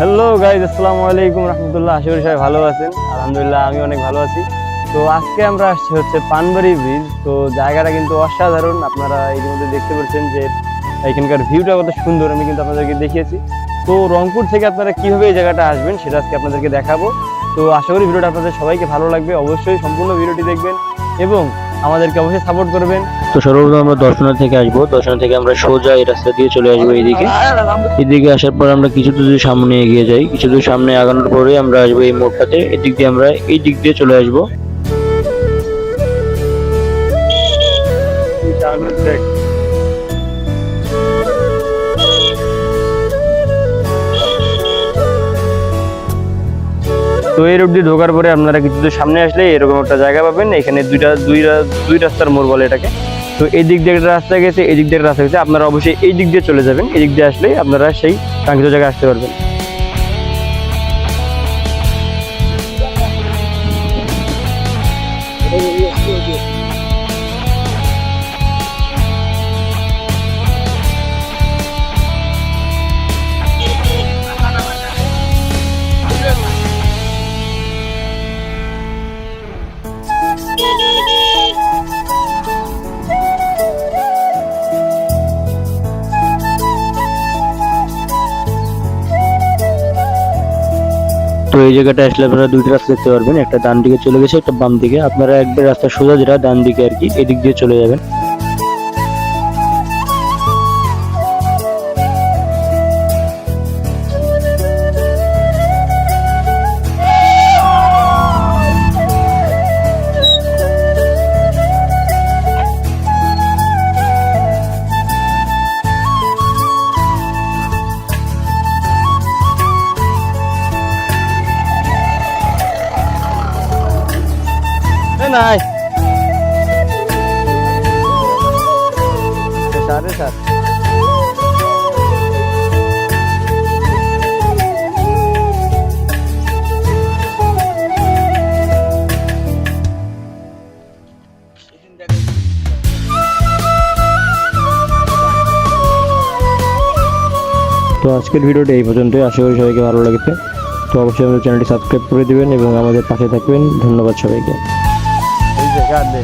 Hello guys আসসালামু আলাইকুম রহমতুল্লাহ। আশা সবাই ভালো আছেন। আলহামদুলিল্লাহ, আমি অনেক ভালো আছি। তো আজকে আমরা আসছি হচ্ছে পানবাড়ি ব্রিজ তো জায়গাটা কিন্তু অসাধারণ। আপনারা এর মধ্যে দেখতে পাচ্ছেন যে এখানকার ভিউটা কত সুন্দর। আমি কিন্তু আপনাদেরকে দেখিয়েছি। তো রংপুর থেকে আপনারা কীভাবে এই জায়গাটা আসবেন, সেটা আজকে আপনাদেরকে দেখাবো। তো আশা করি ভিডিওটা আপনাদের সবাইকে ভালো লাগবে। অবশ্যই সম্পূর্ণ ভিডিওটি দেখবেন এবং আমাদেরকে অবশ্যই সাপোর্ট করবেন। তো সর্বপ্রথম আমরা দর্শনা থেকে আসব। দর্শনা থেকে আমরা সোজা এই রাস্তা দিয়ে চলে আসব এইদিকে এদিকে আসার পর আমরা কিছু দূর সামনে এগিয়ে যাই। কিছু দূর সামনে আগানোর পরে আমরা আসব এই মোড়টাতে। এদিক দিয়ে আমরা এই দিক দিয়ে চলে আসব। তো এই রোডটি ঢোকার পরে আপনারা কিছু সামনে আসলে এরকম একটা জায়গা পাবেন। এখানে দুইটা দুই দুই রাস্তার মোড় বলে এটাকে। তো এই দিক দিয়ে একটা রাস্তা গেছে এই দিক দিয়ে রাস্তা গেছে। আপনারা অবশ্যই এই দিক দিয়ে চলে যাবেন। এই দিক দিয়ে আসলেই আপনারা সেই কাঙ্ক্ষিত জায়গায় আসতে পারবেন। তো এই জায়গাটা আসলে আপনারা দুইটা রাস্তা দেখতে পারবেন। একটা ডান দিকে চলে গেছে, একটা বাম দিকে। আপনারা একবার রাস্তা সোজা যেটা, ডান দিকে আর কি, এদিক দিয়ে চলে যাবেন। নাই। সাড়ে সাত তো আজকের ভিডিওটা এই পর্যন্তই। আশা করি সবাইকে ভালো লেগেছে। তো অবশ্যই আমাদের চ্যানেলটি সাবস্ক্রাইব করে দিবেন এবং আমাদের পাশে থাকবেন। ধন্যবাদ সবাইকে। এই যে কাট দে